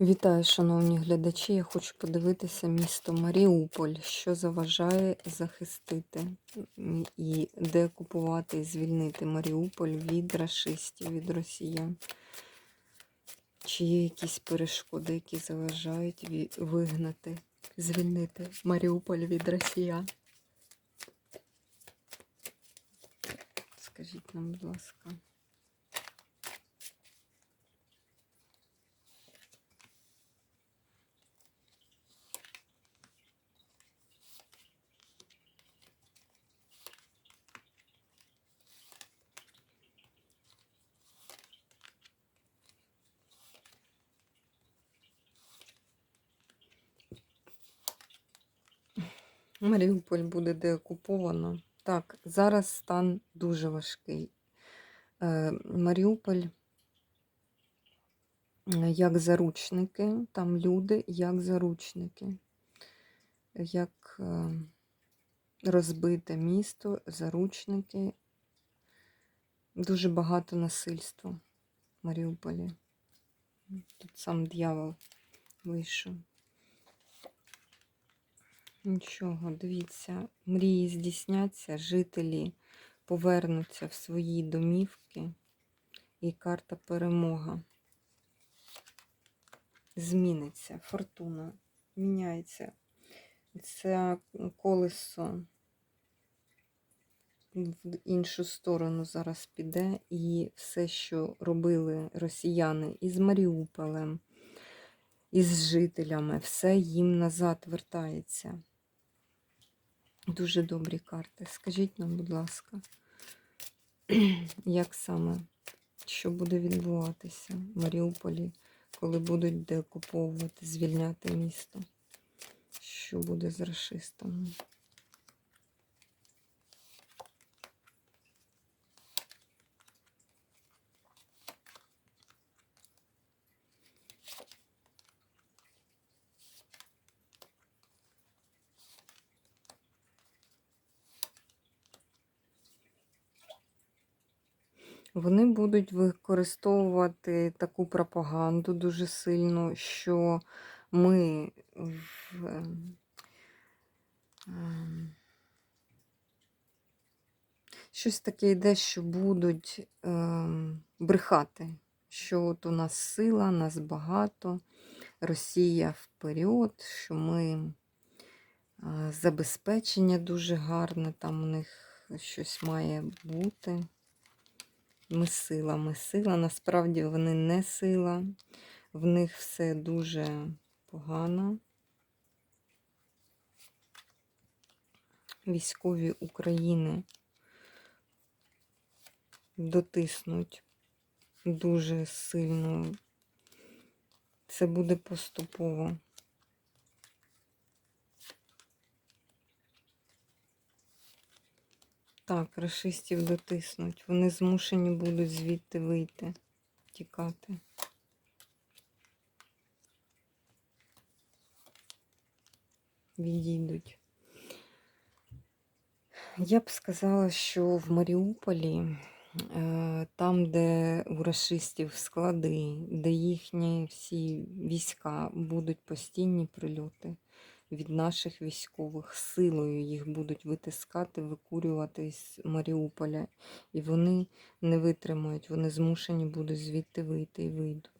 Вітаю, шановні глядачі. Я хочу подивитися місто Маріуполь, що заважає захистити і деокупувати і звільнити Маріуполь від рашистів, від росіян. Чи є якісь перешкоди, які заважають вигнати, звільнити Маріуполь від росіян? Скажіть нам, будь ласка. Маріуполь буде деокуповано. Так, зараз стан дуже важкий. Е, Маріуполь як заручники, там люди як заручники, як е, розбите місто, заручники, дуже багато насильства в Маріуполі. Тут сам дьявол вийшов. Нічого, дивіться, мрії здійсняться, жителі повернуться в свої домівки, і карта перемога. Зміниться, фортуна міняється. Це колесо в іншу сторону зараз піде, і все, що робили росіяни із Маріуполем, із жителями, все їм назад вертається. Дуже добрі карти. Скажіть нам, будь ласка, як саме, що буде відбуватися в Маріуполі, коли будуть деокуповувати, звільняти місто? Що буде з расистами? Вони будуть використовувати таку пропаганду дуже сильно, що ми в, ем, ем, щось таке йде, що будуть ем, брехати, що от у нас сила, нас багато, Росія вперед, що ми забезпечення дуже гарне, там у них щось має бути. Ми сила, ми сила. Насправді вони не сила. В них все дуже погано. Військові України дотиснуть дуже сильно. Це буде поступово. Так, рашистів дотиснуть. Вони змушені будуть звідти вийти, тікати. Відійдуть. Я б сказала, що в Маріуполі, е, там, де у рашистів склади, де їхні всі війська будуть постійні прильоти від наших військових, силою їх будуть витискати, викурювати з Маріуполя. І вони не витримають, вони змушені будуть звідти вийти і вийдуть.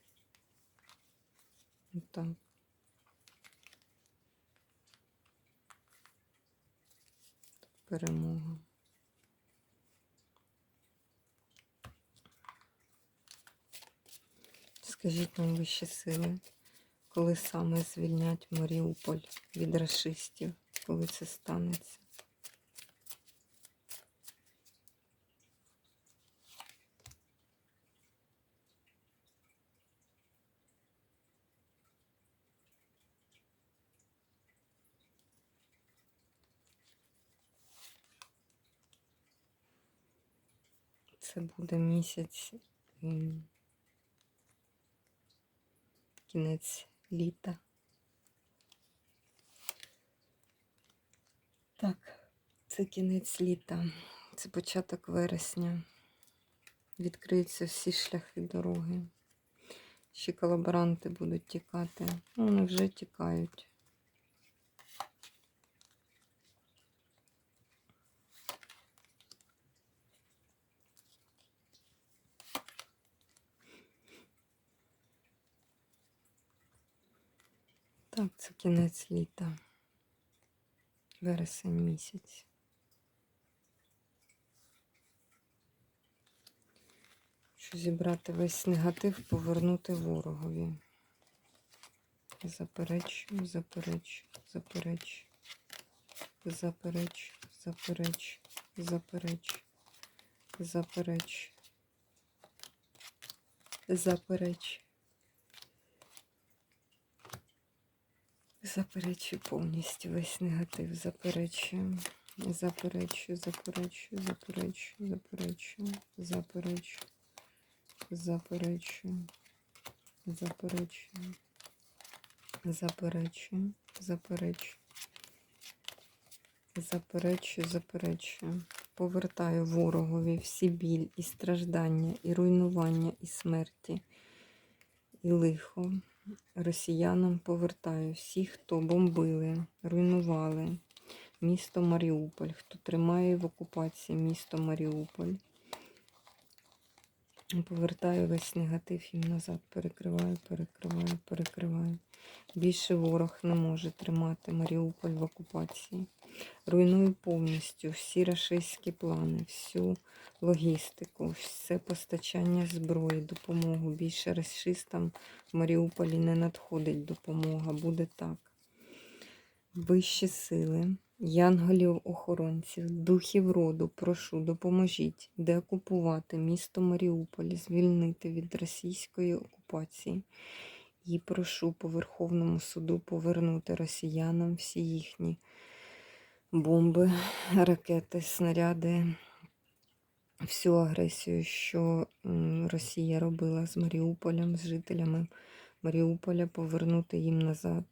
Перемога. Скажіть нам вищі сили, коли саме звільнять Маріуполь від рашистів, коли це станеться? Це буде місяць, кінець літа. Так, це кінець літа, це початок вересня. Відкриються всі шляхи дороги. Ще колаборанти будуть тікати. Ну, вони вже тікають. Так, це кінець літа. Вересень місяць. Хочу зібрати весь негатив, повернути ворогові. Заперечую, заперечую, заперечую, заперечую, заперечую, заперечую, заперечую, заперечую. Заперечую повністю весь негатив. Заперечую. Заперечую, заперечую, заперечую, заперечую, заперечую, заперечую, заперечую, заперечую, заперечую, заперечую, заперечую. Повертаю ворогові всі біль і страждання, і руйнування, і смерті, і лихо росіянам повертаю всіх, хто бомбили, руйнували місто Маріуполь, хто тримає в окупації місто Маріуполь. Повертаю весь негатив їм назад, перекриваю, перекриваю, перекриваю. Більше ворог не може тримати Маріуполь в окупації. Руйную повністю всі рашистські плани, всю логістику, все постачання зброї, допомогу. Більше расистам в Маріуполі не надходить допомога, буде так. Вищі сили, янголів-охоронців, духів роду, прошу, допоможіть деокупувати місто Маріуполь, звільнити від російської окупації. І прошу по Верховному суду повернути росіянам всі їхні бомби, ракети, снаряди, всю агресію, що Росія робила з Маріуполем, з жителями Маріуполя, повернути їм назад,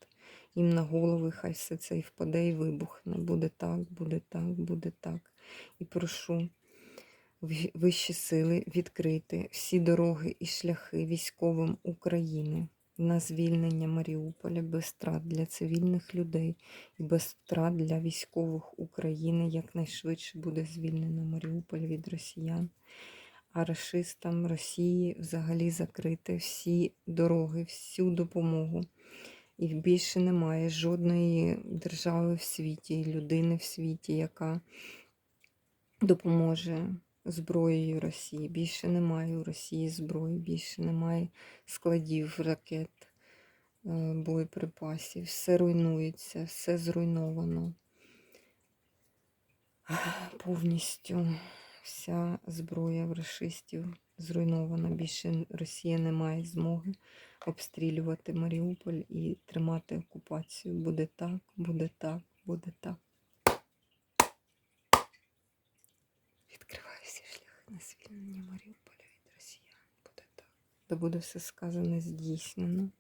їм на голови, хай все це і впаде і вибухне. Буде так, буде так, буде так. І прошу вищі сили відкрити всі дороги і шляхи військовим України на звільнення Маріуполя без втрат для цивільних людей і без втрат для військових України якнайшвидше буде звільнено Маріуполь від росіян. А рашистам Росії взагалі закрити всі дороги, всю допомогу. І більше немає жодної держави в світі, людини в світі, яка допоможе зброєю Росії. Більше немає у Росії зброї, більше немає складів ракет, е, боєприпасів. Все руйнується, все зруйновано. Повністю вся зброя в рашистів зруйнована. Більше Росія не має змоги обстрілювати Маріуполь і тримати окупацію. Буде так, буде так, буде так. Відкриваю всі шляхи на звільнення Маріуполя від росіян. Буде так. Та буде все сказане здійснено.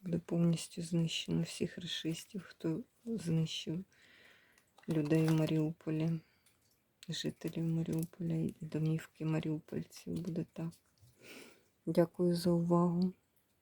Буде повністю знищено всіх расистів, хто знищив людей в Маріуполі, жителів Маріуполя і домівки маріупольців. Буде так. Дякую за увагу.